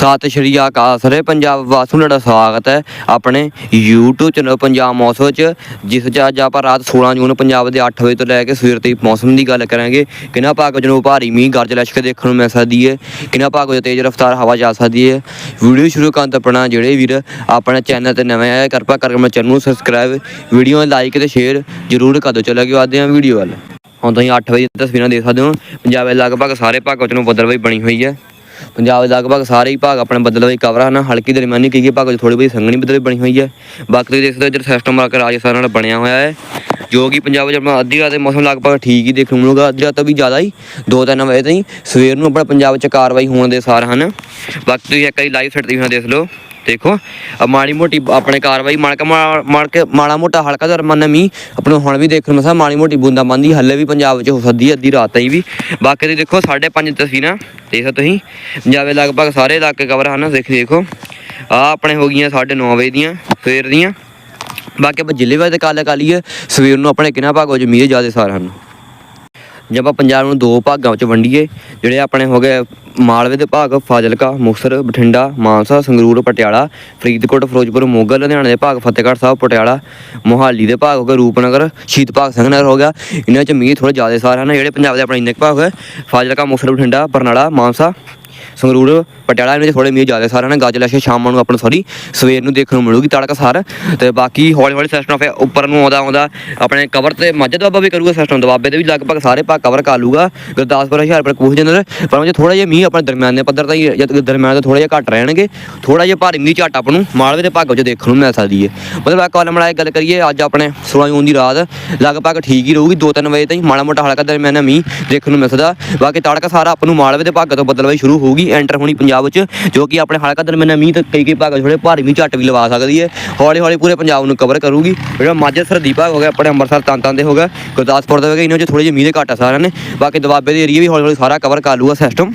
ਸਤਿ ਸ਼੍ਰੀ ਅਕਾਲ ਸਾਰੇ ਪੰਜਾਬ ਵਾਸੀਆਂ ਨੂੰ ਤੁਹਾਡਾ ਸਵਾਗਤ ਹੈ ਆਪਣੇ YouTube ਚੈਨਲ ਪੰਜਾਬ ਮੌਸਮ ਚ ਜਿਸ ਚ ਅੱਜ ਆਪਾਂ ਰਾਤ 16 ਜੂਨ ਪੰਜਾਬ ਦੇ 8 ਵਜੇ ਤੋਂ ਲੈ ਕੇ ਸਵੇਰ ਤੱਕ ਮੌਸਮ ਦੀ ਗੱਲ ਕਰਾਂਗੇ। ਕਿੰਨਾ ਭਾਗ ਵਿੱਚ ਨੂੰ ਭਾਰੀ ਮੀਂਹ ਗਰਜ ਲਸ਼ਕ ਦੇਖਣ ਨੂੰ ਮਿਲ ਸਕਦੀ ਹੈ, ਕਿੰਨਾ ਭਾਗ ਵਿੱਚ ਤੇਜ਼ ਰਫ਼ਤਾਰ ਹਵਾ ਚੱਲ ਸਕਦੀ ਹੈ। ਵੀਡੀਓ ਸ਼ੁਰੂ ਕਰਨ ਤੋਂ ਆਪਣਾ ਜਿਹੜੇ ਵੀਰ ਆਪਣੇ ਚੈਨਲ ਤੇ ਨਵੇਂ ਆਏ, ਕਿਰਪਾ ਕਰਕੇ ਮੇਰੇ ਚੈਨਲ ਨੂੰ ਸਬਸਕ੍ਰਾਈਬ ਵੀਡੀਓ ਨੂੰ ਲਾਈਕ ਤੇ ਸ਼ੇਅਰ ਜ਼ਰੂਰ ਕਰ ਦਿਓ। ਚਲੋ ਅੱਗੇ ਵਧਦੇ ਹਾਂ ਵੀਡੀਓ ਵੱਲ। ਹੁਣ ਤੁਸੀਂ 8 ਵਜੇ ਦੀਆਂ ਤਸਵੀਰਾਂ ਦੇਖ ਸਕਦੇ ਹੋ। ਪੰਜਾਬ ਦੇ ਲਗਭਗ ਸਾਰੇ ਭਾਗਾਂ ਵਿੱਚ ਨੂੰ ਬੱਦਲਵਾਈ ਬਣੀ ਹੋਈ ਹੈ। ਪੰਜਾਬ ਦੇ ਲਗਭਗ ਸਾਰੇ ਹੀ ਭਾਗ ਆਪਣੇ ਬੱਦਲਵਾਈ ਕਵਰ ਹਨ? ਹਲਕੀ ਦਰਮਿਆਨੀ ਕਈ ਕਈ ਭਾਗਾਂ 'ਚ ਥੋੜੀ ਬਹੁਤੀ ਸੰਘਣੀ ਬੱਦਲਵਾਈ ਬਣੀ ਹੋਈ ਹੈ ਬਾਕੀ ਤੁਸੀਂ ਦੇਖ ਸਕਦੇ ਹੋ ਇੱਧਰ ਸਿਸਟਮ ਆ ਰਾਜਸਥਾਨ ਨਾਲ ਬਣਿਆ ਹੋਇਆ ਹੈ, ਜੋ ਕਿ ਪੰਜਾਬ ਵਿੱਚ ਆਪਣਾ ਅੱਧੀ ਰਾਤ ਦੇ ਮੌਸਮ ਲਗਭਗ ਠੀਕ ਹੀ ਦੇਖਣ ਨੂੰ ਮਿਲੂਗਾ। ਅੱਧੀ ਰਾਤ ਤੋਂ ਵੀ ਜ਼ਿਆਦਾ ਹੀ ਦੋ ਤਿੰਨ ਵਜੇ ਤਾਈਂ ਸਵੇਰ ਨੂੰ ਆਪਣਾ ਪੰਜਾਬ ਵਿੱਚ ਕਾਰਵਾਈ ਹੋਣ ਦੇ ਸਾਰ ਹਨ। ਬਾਕੀ ਤੁਸੀਂ ਇੱਕ ਵਾਰੀ ਲਾਈਵ ਸੈਟ ਦੀ ਦੇਖ ਲਓ। ਦੇਖੋ। ਮਾੜੀ ਮੋਟੀ ਆਪਣੇ ਕਾਰਵਾਈ ਮਾਰ ਕੇ ਮਾੜਾ ਮੋਟਾ ਹਲਕਾ ਦਰਮਨ ਮੀਂਹ ਆਪਣੇ ਹੁਣ ਵੀ ਦੇਖਣ ਨੂੰ ਮਾੜੀ ਮੋਟੀ ਬੂੰਦਾ ਬੰਦੀ ਹੱਲੇ ਵੀ ਪੰਜਾਬ ਵਿੱਚ ਹੋ ਸਕਦੀ ਹੈ ਅੱਧੀ ਰਾਤ ਤਾਈਂ ਵੀ। ਬਾਕੀ ਤੁਸੀਂ ਦੇਖੋ 5:30 ਤਸਵੀਰਾਂ ਦੇਖ ਸਕਦੇ ਤੁਸੀਂ। ਪੰਜਾਬ ਦੇ ਲਗਭਗ ਸਾਰੇ ਇਲਾਕੇ ਕਵਰ ਹਨ, ਦੇਖ ਦੇਖੋ। ਆ ਆਪਣੇ ਹੋ ਗਈਆਂ 9:30 ਵਜੇ ਦੀਆਂ, ਸਵੇਰ ਦੀਆਂ। ਬਾਕੀ ਆਪਾਂ ਜ਼ਿਲ੍ਹੇ ਵਾਈਜ਼ ਕਾਲ ਕਰ ਲਈਏ, ਸਵੇਰ ਨੂੰ ਆਪਣੇ ਕਿੰਨਾ ਭਾਗੋ ਚ ਮੀਂਹ ਜ਼ਿਆਦਾ ਸਾਰ ਹਨ। ਜੇ ਆਪਾਂ ਪੰਜਾਬ ਨੂੰ ਦੋ ਭਾਗਾਂ ਵਿੱਚ ਵੰਡੀਏ, ਜਿਹੜੇ ਆਪਣੇ ਹੋ ਗਏ ਮਾਲਵੇ ਦੇ ਭਾਗ, ਫਾਜ਼ਿਲਕਾ, ਮੁਕਤਸਰ, ਬਠਿੰਡਾ, ਮਾਨਸਾ, ਸੰਗਰੂਰ, ਪਟਿਆਲਾ, ਫਰੀਦਕੋਟ, ਫਿਰੋਜ਼ਪੁਰ, ਮੋਗਾ, ਲੁਧਿਆਣਾ ਦੇ ਭਾਗ, ਫਤਿਹਗੜ੍ਹ ਸਾਹਿਬ, ਪਟਿਆਲਾ, ਮੋਹਾਲੀ ਦੇ ਭਾਗ ਹੋ ਗਏ, ਰੂਪਨਗਰ, ਸ਼ਹੀਦ ਭਗਤ ਸਿੰਘ ਨਗਰ ਹੋ ਗਿਆ। ਇਹਨਾਂ 'ਚ ਮੀਂਹ ਥੋੜੇ ਜ਼ਿਆਦਾ ਸਾਰ ਹਨ, ਜਿਹੜੇ ਪੰਜਾਬ ਦੇ ਆਪਣੇ ਇੰਨੇ ਕੁ ਭਾਗ ਹੋਏ, ਫਾਜ਼ਿਲਕਾ, ਮੁਕਤਸਰ, ਬਠਿੰਡਾ, ਬਰਨਾਲਾ, ਮਾਨਸਾ ਸੰਗਰੂਰ, ਪਟਿਆਲਾ ਵਿੱਚ 'ਚ ਥੋੜੇ ਮੀਂਹ ਜ਼ਿਆਦਾ ਸਾਰ ਹਨ ਗੱਜ ਲੈ ਸ਼ਾਮ ਨੂੰ ਆਪਾਂ ਨੂੰ ਸੌਰੀ ਸਵੇਰ ਨੂੰ ਦੇਖਣ ਨੂੰ ਮਿਲੂਗੀ ਤੜਕਾ ਸਾਰ। ਤੇ ਬਾਕੀ ਹੌਲੀ ਹੌਲੀ ਸਿਸਟਮ ਫਿਰ ਉੱਪਰ ਨੂੰ ਆਉਂਦਾ ਆਉਂਦਾ ਆਪਣੇ ਕਵਰ ਤੇ ਮੱਝ ਦਬਾਬਾ ਵੀ ਕਰੂਗਾ ਸਿਸਟਮ ਦਬਾਬੇ ਦੇ ਵੀ ਲਗਭਗ ਸਾਰੇ ਭਾਗ ਕਵਰ ਕਰ ਲੂਗਾ, ਗੁਰਦਾਸਪੁਰ ਹੁਸ਼ਿਆਰਪੁਰ ਕਪੂਰ ਜਨਰ ਪਰ ਉਹ ਥੋੜਾ ਜਿਹਾ ਮੀਂਹ ਆਪਣੇ ਦਰਮਿਆਨੇ ਪੱਧਰ ਦਾ ਹੀ ਜਦ ਦਰਮਿਆਨ ਤੋਂ ਥੋੜਾ ਜਿਹਾ ਘੱਟ ਰਹਿਣਗੇ ਥੋੜਾ ਜਿਹਾ ਭਾਰੀ ਮੀਂਹ ਝੱਟ ਆਪਾਂ ਨੂੰ ਮਾਲਵੇ ਦੇ ਭਾਗਾਂ 'ਚ ਦੇਖਣ ਨੂੰ ਮਿਲ ਸਕਦੀ ਹੈ। ਮਤਲਬ ਇੱਕ ਕਾਲਮ ਵਾਲਾ ਗੱਲ ਕਰੀਏ, ਅੱਜ ਆਪਣੇ 16 ਜੂਨ ਦੀ ਰਾਤ ਲਗਭਗ ਠੀਕ ਹੀ ਰਹੂਗੀ 2-3 ਵਜੇ ਤਾਈਂ ਮਾੜਾ ਮੋਟਾ ਹਲਕਾ ਦਰਮਿਆਨਾ ਮੀਂਹ ਦੇਖਣ ਨੂੰ ਮਿਲ ਸਕਦਾ। ਬਾਕੀ ਤੜਕਾ ਸਾਰਾ ਆਪਾਂ ਨੂੰ ਮਾਲਵੇ ਦੇ ਭਾਗਾਂ ਤੋਂ ਬਦਲਵਾਈ ਸ਼ੁਰੂ ਹੋਊਗੀ ਐਂਟਰ ਹੋਣੀ ਪੰਜਾਬ ਵਿੱਚ, ਜੋ ਕਿ ਆਪਣੇ ਹਲਕਾ ਦਰਮਿਆਨਾ ਮੀਂਹ ਤੇ ਕਈ ਕਈ ਭਾਗਾਂ 'ਚ ਥੋੜੇ ਭਾਰੀ ਮੀਂਹ ਝੱਟ ਵੀ ਲਵਾ ਸਕਦੀ ਹੈ। ਹੌਲੀ ਹੌਲੀ ਪੂਰੇ ਪੰਜਾਬ ਨੂੰ ਕਵਰ ਕਰੂਗੀ। ਜਿਹੜਾ ਮਾਝਾ ਸਰਦੀ ਭਾਗ ਹੋ ਗਿਆ, ਆਪਣੇ ਅੰਮ੍ਰਿਤਸਰ ਤੰਤਾਂ ਦੇ ਹੋ ਗਿਆ, ਗੁਰਦਾਸਪੁਰ ਦੇ ਹੋ ਇਹਨਾਂ 'ਚ ਥੋੜੇ ਜਿਹੇ ਮੀਂਹ ਦੇ ਘੱਟ ਆ ਸਾਰਿਆਂ ਨੇ। ਬਾਕੀ ਦਬਾਬੇ ਦੇ ਏਰੀਆ ਵੀ ਹੌਲੀ ਹੌਲੀ ਸਾਰਾ ਕਵਰ ਕਰ ਲੂਗਾ ਸਿਸਟਮ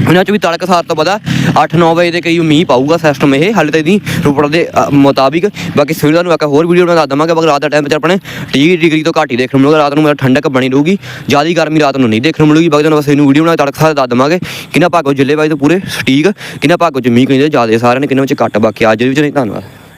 ਇਹਨਾਂ 'ਚ ਵੀ ਤੜਕ ਸਾਰ ਤੋਂ ਪਤਾ 8-9 ਵਜੇ ਦੇ ਕਈ ਮੀਂਹ ਪਾਊਗਾ ਸਿਸਟਮ ਇਹ, ਹਾਲੇ ਤੇ ਦੀ ਰਿਪੋਰਟ ਦੇ ਮੁਤਾਬਿਕ। ਬਾਕੀ ਸਵੇਰ ਤੁਹਾਨੂੰ ਇੱਕ ਹੋਰ ਵੀਡੀਓ ਬਣਾ ਦਵਾਂਗੇ, ਬਾਕੀ ਰਾਤ ਦਾ ਟੈਂਪਰੇਚਰ ਆਪਣੇ 30 ਡਿਗਰੀ ਤੋਂ ਘੱਟ ਹੀ ਦੇਖਣ ਨੂੰ ਮਿਲੂਗਾ। ਰਾਤ ਨੂੰ ਮੇਰਾ ਠੰਡਕ ਬਣੀ ਰਹੂਗੀ। ਜ਼ਿਆਦਾ ਗਰਮੀ ਰਾਤ ਨੂੰ ਨਹੀਂ ਦੇਖਣ ਨੂੰ ਮਿਲੂਗੀ। ਬਾਕੀ ਤੁਹਾਨੂੰ ਬਸ ਇਹਨੂੰ ਵੀਡੀਓ ਬਣਾ ਕੇ ਤੜਕ ਸਾਰ ਦੱਸ ਦਵਾਂਗੇ। ਕਿੰਨਾ ਭਾਗੋ ਜ਼ਿਲ੍ਹੇ ਵਾਈਜ਼ ਤੋਂ ਪੂਰੇ ਸਟੀਕ। ਕਿੰਨਾ ਭਾਗੋ ਚ ਮੀਂਹ ਕਹਿੰਦੇ ਜ਼ਿਆਦਾ ਸਾਰਿਆਂ ਨੇ ਕਿੰਨਾ ਵਿੱਚ ਘੱਟ ਬਾਕੀ ਅੱਜ ਦੇ ਵਿੱਚ ਨਹੀਂ ਧੰਨਵਾਦ।